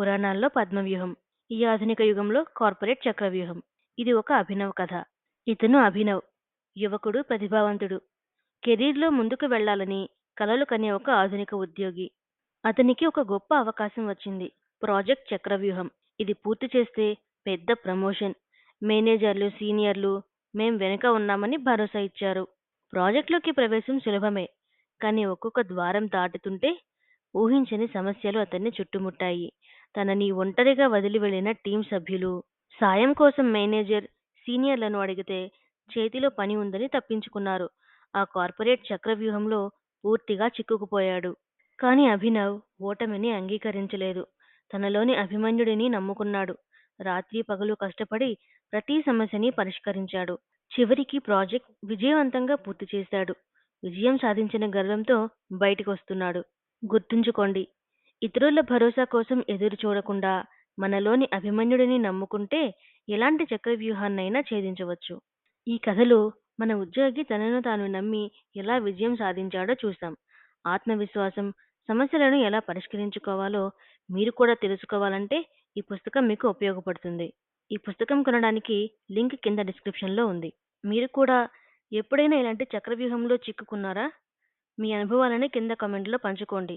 పురాణాల్లో పద్మవ్యూహం ఈ ఆధునిక యుగంలో కార్పొరేట్ చక్రవ్యూహం. ఇది ఒక అభినవ్ కథ. ఇతను అభినవ్ యువకుడు ప్రతిభావంతుడు. కెరీర్లో ముందుకు వెళ్ళాలని కలలు కనే ఒక ఆధునిక ఉద్యోగి. అతనికి ఒక గొప్ప అవకాశం వచ్చింది. ప్రాజెక్ట్ చక్రవ్యూహం. ఇది పూర్తి చేస్తే పెద్ద ప్రమోషన్. మేనేజర్లు సీనియర్లు మేం వెనుక ఉన్నామని భరోసా ఇచ్చారు. ప్రాజెక్టులోకి ప్రవేశం సులభమే. కానీ ఒక్కొక్క ద్వారం దాటుతుంటే ఊహించని సమస్యలు అతన్ని చుట్టుముట్టాయి. తనని ఒంటరిగా వదిలి వెళ్ళిన టీం సభ్యులు సాయం కోసం మేనేజర్ సీనియర్లను అడిగితే చేతిలో పని ఉందని తప్పించుకున్నారు. ఆ కార్పొరేట్ చక్రవ్యూహంలో పూర్తిగా చిక్కుకుపోయాడు. కానీ అభినవ్ ఓటమిని అంగీకరించలేదు. తనలోని అభిమన్యుడిని నమ్ముకున్నాడు. రాత్రి పగలు కష్టపడి ప్రతి సమస్యని పరిష్కరించాడు. చివరికి ప్రాజెక్ట్ విజయవంతంగా పూర్తి చేశాడు. విజయం సాధించిన గర్వంతో బయటికి వస్తున్నాడు గుర్తుంచుకోండి ఇతరుల భరోసా కోసం ఎదురు చూడకుండా మనలోని అభిమన్యుడిని నమ్ముకుంటే ఎలాంటి చక్రవ్యూహాన్నైనా ఛేదించవచ్చు. ఈ కథలో మన ఉద్యోగి తనను తాను నమ్మి ఎలా విజయం సాధించాడో చూసాం ఆత్మవిశ్వాసం సమస్యలను ఎలా పరిష్కరించుకోవాలో మీరు కూడా తెలుసుకోవాలంటే ఈ పుస్తకం మీకు ఉపయోగపడుతుంది. ఈ పుస్తకం కొనడానికి లింక్ కింద డిస్క్రిప్షన్లో ఉంది. మీరు కూడా ఎప్పుడైనా ఇలాంటి చక్రవ్యూహంలో చిక్కుకున్నారా? మీ అనుభవాలని కింద కామెంట్లో పంచుకోండి.